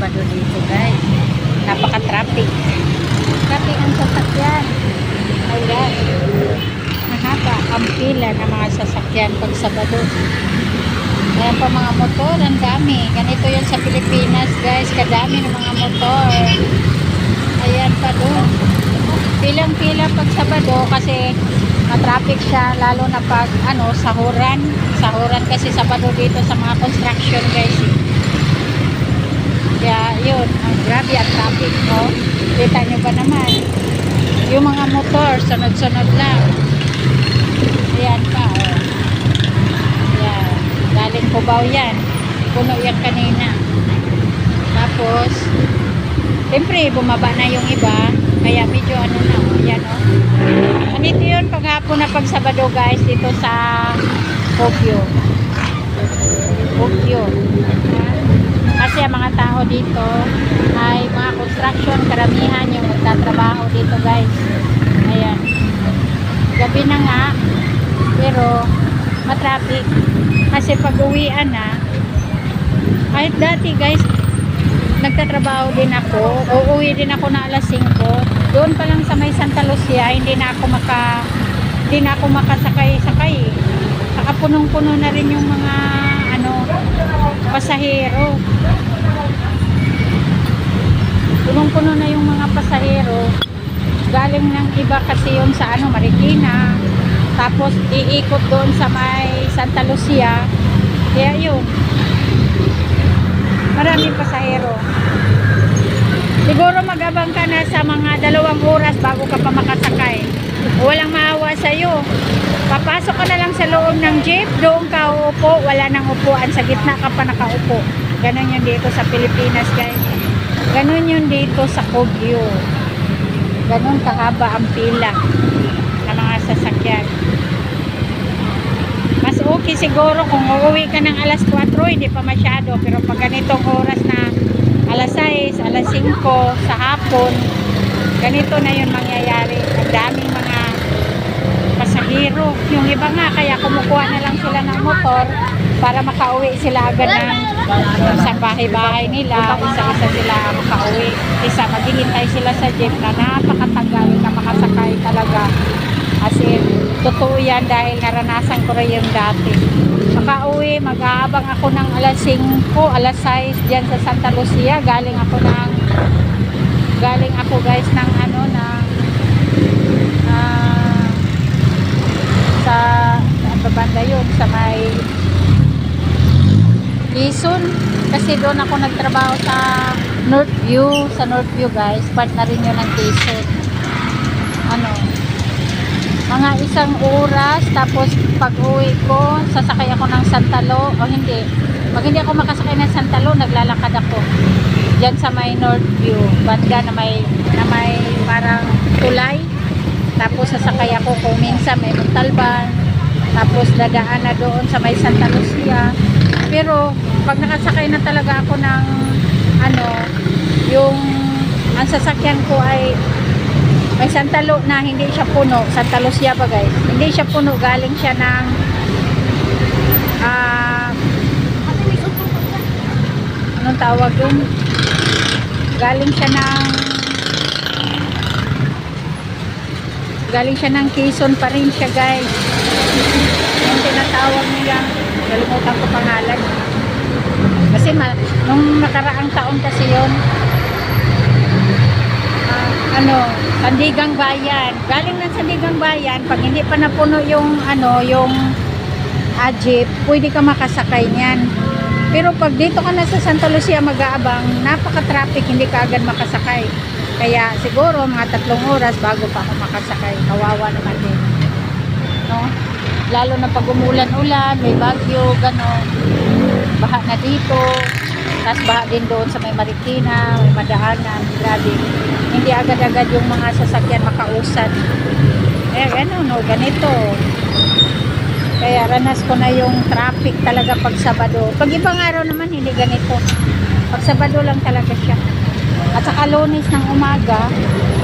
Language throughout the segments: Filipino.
Sabado dito guys. Napaka-traffic. Traffic ang sasakyan. Ayan. Mahaba ang pila ng mga sasakyan pag Sabado. Ayan pa mga motor, ang dami. Ganito yun sa Pilipinas guys, kadami ng mga motor. Ayan pa doon. Pilang-pila pag Sabado kasi matraffic siya lalo na pag ano, sahuran. Sahuran kasi Sabado dito sa mga construction guys. Kaya yun, ang grabe ang traffic no. Kita nyo ba naman? Yung mga motor, sunod-sunod lang. Ayan pa, oh. Ayan. Galing Cubao yan. Puno yan kanina. Tapos, siyempre, bumaba na yung iba. Kaya medyo ano na, oh. Ayan, oh. Ganito yun paghapon na pag Sabado, guys, dito sa Tokyo. Tokyo. Ha? Kasi ang mga tao dito ay mga construction, karamihan yung magtatrabaho dito, guys. Ayan. Gabi na nga, pero matraffic. Kasi pag uwian na, kahit dati guys, nagtatrabaho din ako, uuwi din ako na alas 5. Doon pa lang sa may Santa Lucia, hindi na ako maka hindi na ako makasakay-sakay. Saka punong-puno na rin yung mga ano pasahero. Punong-puno na yung mga pasahero. Galing ng iba kasi yun sa ano Marikina. Tapos iikot doon sa may Santa Lucia. Kaya yun. Maraming pasahero. Siguro magabang ka na sa mga dalawang oras bago ka pa makasakay. Walang maawa sa'yo. Papasok ka na lang sa loob ng jeep, doon ka uupo, wala nang upuan, sa gitna ka pa nakaupo. Ganon yun dito sa Pilipinas guys. Ganon yun dito sa Kogyo. Ganon kahaba ang pila ng mga sasakyan. Mas okay siguro kung uuwi ka ng alas 4, hindi pa masyado. Pero pag ganitong oras na alas 6, alas 5 sa hapon, ganito na yun mangyayari. Ang daming mga pasahero. Yung iba nga, kaya kumukuha na lang sila ng motor para makauwi sila agad ng sa bahay-bahay nila. Isa-isa sila makauwi. Isa, maghihintay sila sa jeep na napakatagal na makasakay talaga. As in, totoo yan dahil naranasan ko rin yung dati. Makauwi, mag-aabang ako ng alas 5, alas 6 dyan sa Santa Lucia. Galing ako ng galing ako guys ng ano na ah, sa saan ba banda yun sa may Quezon. Kasi doon ako nagtrabaho sa Northview sa Northview guys. Part na rin yun ng Quezon. Ano? Mga isang oras tapos pag uwi ko sasakay ako ng Santalo. O hindi. Pag hindi ako makasakay ng Santalo naglalakad ako. Dyan sa may Northview. Banda na may na may parang tulay. Tapos sasakay ako kung minsan may Montalban tapos dadaan na doon sa may Santa Lucia. Pero pag nakasakay na talaga ako ng ano yung ang sasakyan ko ay may Santalo na hindi siya puno Santa Lucia pa guys hindi siya puno galing siya ng ah anong tawag dun? Galing siya ng galing siya ng Quezon pa rin siya guys yung tinatawag nilang kalimutan ko pangalan. Kasi ma, nung nakaraang taon kasi yon ah, ano Sandigang Bayan. Galing ng Sandigang Bayan pag hindi pa napuno yung ano yung ah, jeep pwede ka makasakay niyan. Pero pag dito ka na sa Santa Lucia mag-aabang napaka-traffic hindi ka agad makasakay. Kaya siguro mga tatlong oras bago pa ako makasakay. Kawawa naman din. No lalo na pag umulan-ulan may bagyo gano'n baha na dito tapos baha din doon sa may Marikina may madaanan grabe hindi agad-agad yung mga sasakyan makausad eh ano no ganito kaya ranas ko na yung traffic talaga pag Sabado. Pag ibang araw naman hindi ganito. Pag Sabado lang talaga siya. At saka lunes ng umaga,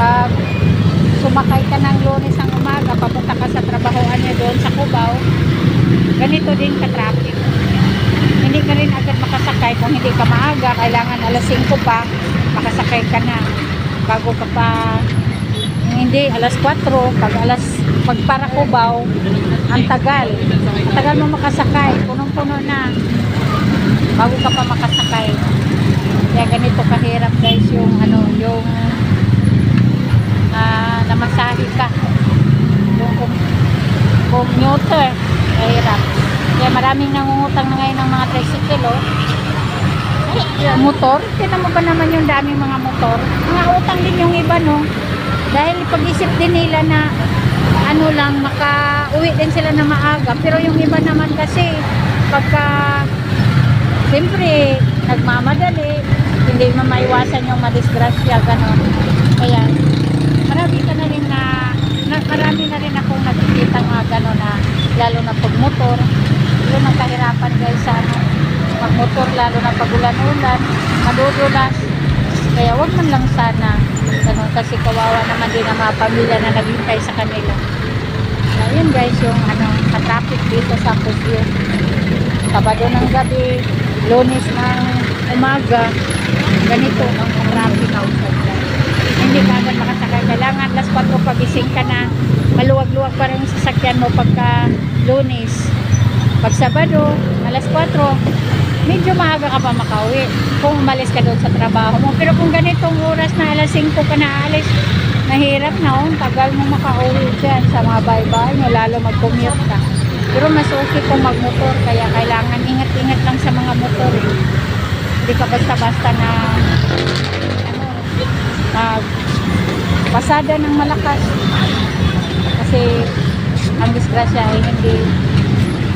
pag sumakay ka ng lunes ng umaga, papunta ka sa trabahoan niya doon sa Cubao, ganito din ka traffic. Hindi ka rin agad makasakay kung hindi ka maaga, kailangan alas alas 5 pa, makasakay ka na. Bago ka pa, hindi, alas 4, pag alas, pag para Cubao, ang tagal. Ang tagal mo makasakay, punong-puno na. Bago ka pa makasakay. Kaya ganito kahirap guys yung ano, yung namasahe ka. Yung com- commuter, kahirap. Kaya maraming nangungutang na ngayon ng mga tricycle, oh. Ay, motor, tinan mo ba naman yung daming mga motor? Mga utang din yung iba, no? Dahil pag-isip din nila na ano lang, maka-uwi din sila na maaga. Pero yung iba naman kasi, pagka, siyempre, nagmamadali, hindi mo maiwasan yung madisgrasya, gano'n. Kaya, marami ka na rin na, na marami na rin akong nakikita nga gano'n na, lalo na pag motor, yun ang kahirapan guys sa ano, magmotor lalo na pag ulan-ulan, madudulas. Kaya wag man lang sana, ganun, kasi kawawa naman din ang mga pamilya na naghintay sa kanila. Ayun guys, yung ano, ka-traffic dito sa Pusyo. Sabado ng gabi, lunes ng umaga, ganito ang traffic outside guys. Hindi ka agad makasakay. Kailangan last 4 pagising ka na, maluwag-luwag pa rin yung sasakyan mo pagka lunes. Pag Sabado, alas 4, medyo maaga ka pa makauwi kung umalis ka doon sa trabaho mo. Pero kung ganitong oras na alas 5 ka na alis, mahirap na oh, tagal mo makauwi dyan sa mga bahay-bahay nyo, lalo mag-commute ka. Pero mas okay kung magmotor, kaya kailangan ingat-ingat lang sa mga motor. eh. Hindi ka basta-basta na ano, mag pasada ng malakas. Kasi ang disgrasya ay hindi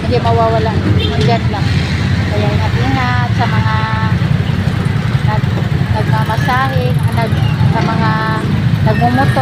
hindi mawawala. Diyan lang. Kaya ingat-ingat sa mga nag, nagmamasahe, nag, sa mga nagmumotor,